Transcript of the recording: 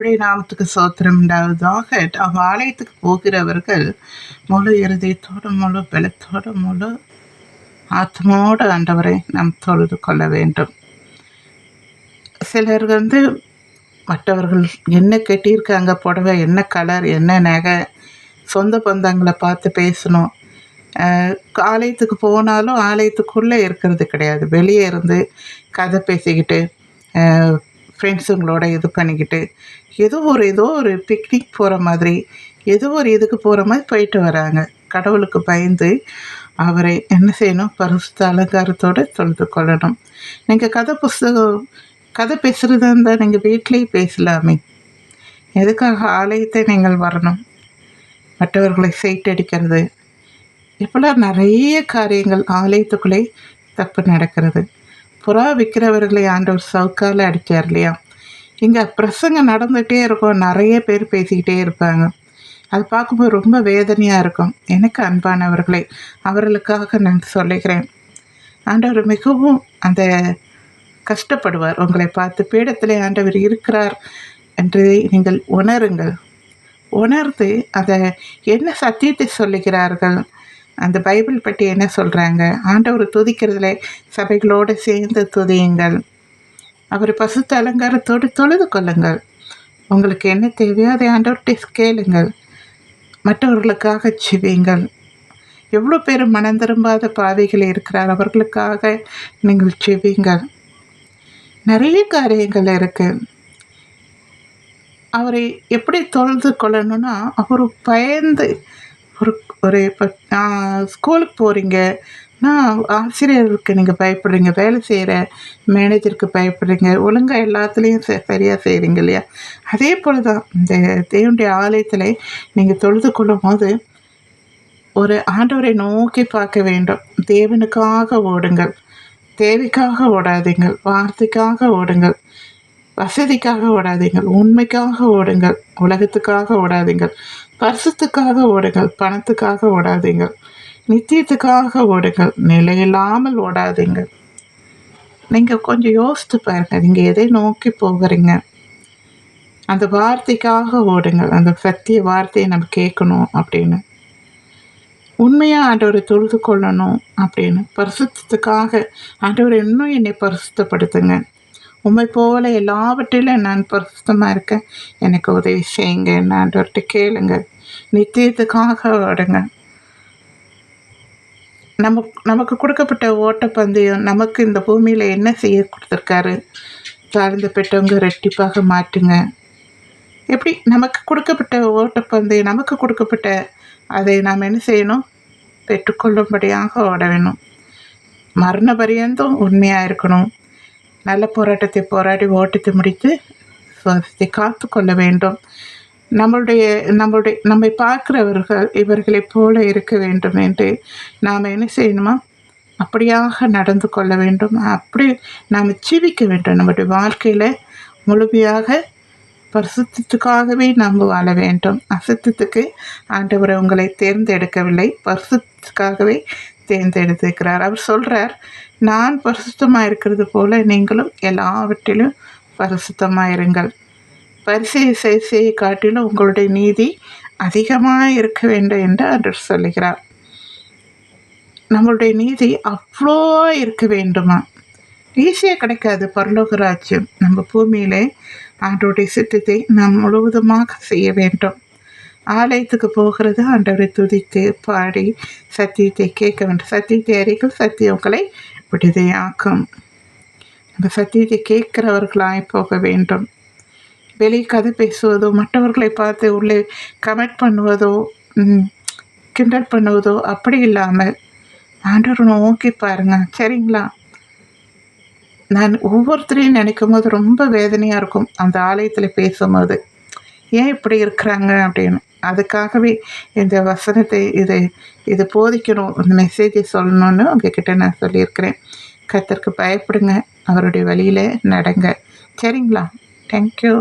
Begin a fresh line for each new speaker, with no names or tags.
நாமத்துக்கு சோத்திரம் உண்டாவதாக அவ் ஆலயத்துக்கு போகிறவர்கள் முழு இருதயத்தோடு முழு பலத்தோடு முழு ஆத்மோடு ஆண்டவரை நாம் தொழுது கொள்ள வேண்டும். சிலர் வந்து மற்றவர்கள் என்ன கட்டியிருக்காங்க புடவை என்ன கலர் என்ன நகை சொந்த பந்தங்களை பார்த்து பேசணும். ஆலயத்துக்கு போனாலும் ஆலயத்துக்குள்ளே இருக்கிறது கிடையாது. வெளியே இருந்து கதை பேசிக்கிட்டு ஃப்ரெண்ட்ஸுங்களோட இது பண்ணிக்கிட்டு ஏதோ ஒரு ஏதோ ஒரு பிக்னிக் போகிற மாதிரி ஏதோ ஒரு இதுக்கு போகிற மாதிரி போயிட்டு வராங்க. கடவுளுக்கு பயந்து அவரை என்ன செய்யணும்? பரிசுத்த அலங்காரத்தோடு தொழுது கொள்ளணும். நீங்கள் கதை புஸ்தகம் கதை பேசுகிறதா இருந்தால் நீங்கள் வீட்லேயே பேசலாமே. எதுக்காக ஆலயத்தை நீங்கள் வரணும்? மற்றவர்களை சைட்டடிக்கிறது இப்போலாம் நிறைய காரியங்கள் ஆலயத்துக்குள்ளே தப்பு நடக்கிறது. புறா விற்கிறவர்களை ஆண்டவர் சவுக்கால் அடித்தார் இல்லையா? இங்கே பிரசங்கம் நடந்துகிட்டே இருக்கும். நிறைய பேர் பேசிக்கிட்டே இருப்பாங்க. அது பார்க்கும்போது ரொம்ப வேதனையாக இருக்கும். எனக்கு அன்பானவர்களை அவர்களுக்காக நான் சொல்லுகிறேன். ஆண்டவர் மிகவும் அந்த கஷ்டப்படுவார். உங்களை பார்த்து பீடத்திலே ஆண்டவர் இருக்கிறார் என்று நீங்கள் உணருங்கள். உணர்ந்து அதை என்ன சத்தியத்தை சொல்லுகிறார்கள்? அந்த பைபிள் பற்றி என்ன சொல்கிறாங்க ஆண்டவர் துதிக்கிறதுல சபைகளோடு சேர்ந்து துதியுங்கள். அவர் பசுத்த அலங்காரத்தோடு தொழுது கொள்ளுங்கள். உங்களுக்கு என்ன தேவையோ அதை ஆண்டவர்கிட்ட கேளுங்கள். மற்றவர்களுக்காக செவியுங்கள் எவ்வளோ பேர் மனம் திரும்பாத பாவிகள் இருக்கிறார். அவர்களுக்காக நீங்கள் செவியுங்கள் நிறைய காரியங்கள் இருக்குது அவரை எப்படி தொழுது கொள்ளணும்னா அவர் பயந்து ஒரு ஒரு இப்போ ஸ்கூலுக்கு போகிறீங்க நான் ஆசிரியருக்கு நீங்கள் பயப்படுறீங்க வேலை செய்கிற மேனேஜருக்கு பயப்படுறீங்க. ஒழுங்காக எல்லாத்துலேயும் ச சரியாக செய்கிறீங்க இல்லையா? அதே போல் தான் இந்த தேவனுடைய ஆலயத்தில் நீங்கள் தொழுது கொள்ளும் போது ஒரு ஆண்டவரை நோக்கி பார்க்க வேண்டும். தேவனுக்காக ஓடுங்கள். தேவைக்காக ஓடாதீங்கள். வார்த்தைக்காக ஓடுங்கள். வசதிக்காக ஓடாதீங்கள். உண்மைக்காக ஓடுங்கள். உலகத்துக்காக ஓடாதீங்கள். பரிசுத்துக்காக ஓடுங்கள் பணத்துக்காக ஓடாதீங்கள் நித்தியத்துக்காக ஓடுங்கள் நிலையில்லாமல் ஓடாதீங்கள். நீங்கள் கொஞ்சம் யோசித்து பாருங்கள் நீங்கள் எதை நோக்கி போகிறீங்க? அந்த வார்த்தைக்காக ஓடுங்கள் அந்த சத்திய வார்த்தையை நம்ம கேட்கணும் அப்படின்னு. உண்மையாக ஆண்டவரை தொழுது கொள்ளணும் அப்படின்னு. பரிசுத்தத்துக்காக ஆண்டவர் இன்னும் என்னை பரிசுத்தப்படுத்துங்க. உண்மை போல எல்லாவற்றிலும் நான் பிரசுத்தமாக இருக்கேன் எனக்கு உதவி செய்யுங்க. நான் ஆண்டவர்கிட்ட கேளுங்க. நித்தியத்துக்காக ஓடுங்க நமக்கு நமக்கு கொடுக்கப்பட்ட ஓட்டப்பந்தயம் நமக்கு இந்த பூமியில் என்ன செய்ய கொடுத்துருக்காரு? தாழ்ந்த பெற்றவங்க ரெட்டிப்பாக மாட்டுங்க எப்படி? நமக்கு கொடுக்கப்பட்ட ஓட்டப்பந்தயம் நமக்கு கொடுக்கப்பட்ட அதை நாம் என்ன செய்யணும்? பெற்றுக்கொள்ளும்படியாக ஓட வேணும். மரண பரியந்தம் உண்மையாக இருக்கணும். நல்ல போராட்டத்தை போராடி ஓட்டத்தை முடித்து சுவாசத்தை காத்து கொள்ள வேண்டும். நம்மளுடைய நம்மளுடைய நம்மை பார்க்கிறவர்கள் இவர்களைப் போல இருக்க வேண்டும் என்று நாம் என்ன செய்யணுமா? அப்படியாக நடந்து கொள்ள வேண்டும். அப்படி நாம் ஜீவிக்க வேண்டும். நம்முடைய வாழ்க்கையில் முழுமையாக பரிசுத்தத்துக்காகவே நாம் வாழ வேண்டும். அசுத்தத்துக்கு ஆண்டவர் உங்களை தேர்ந்தெடுக்கவில்லை. பரிசுத்துக்காகவே தேர்ந்தெடுத்திருக்கிறார் அவர் சொல்கிறார் நான் பரிசுத்தமாக இருக்கிறது போல நீங்களும் எல்லாவற்றிலும் பரிசுத்தமாக இருங்கள் பரிசை செய்ய காட்டிலும் உங்களுடைய நீதி அதிகமாக இருக்க வேண்டும் என்று அன்று சொல்லுகிறார். நம்மளுடைய நீதி அவ்வளோ இருக்க வேண்டுமா? ஈஸியாக கிடைக்காது. பரலோக ராஜ்யம் நம்ம பூமியிலே ஆண்டோடைய சித்தத்தை நாம் முழுவதுமாக செய்ய வேண்டும். ஆலயத்துக்கு போகிறது ஆண்டவரை துதித்து பாடி சத்தியத்தை கேட்க வேண்டும். சத்தியத்தை அறிகள் சத்தியங்களை விடுதையாக்கும் அந்த சத்தியத்தை கேட்கிறவர்களாய் போக வேண்டும். வெளியே கதை பேசுவதோ மற்றவர்களை பார்த்து உள்ளே கமெண்ட் பண்ணுவதோ கிண்டல் பண்ணுவதோ அப்படி இல்லாமல் ஆண்டவர் நோக்கி பாருங்க. சரிங்களா? நான் ஒவ்வொருத்தரையும் நினைக்கும் போது ரொம்ப வேதனையாக இருக்கும் அந்த ஆலயத்தில் பேசும்போது. ஏன் இப்படி இருக்கிறாங்க அப்படின்னு. அதுக்காகவே இந்த வசனத்தை இது இது போதிக்கணும் இந்த மெசேஜை சொல்லணும்னு உங்ககிட்ட நான் சொல்லியிருக்கிறேன். கத்தருக்கு பயப்படுங்க அவருடைய வழியில் நடங்க. சரிங்களா? தேங்க்யூ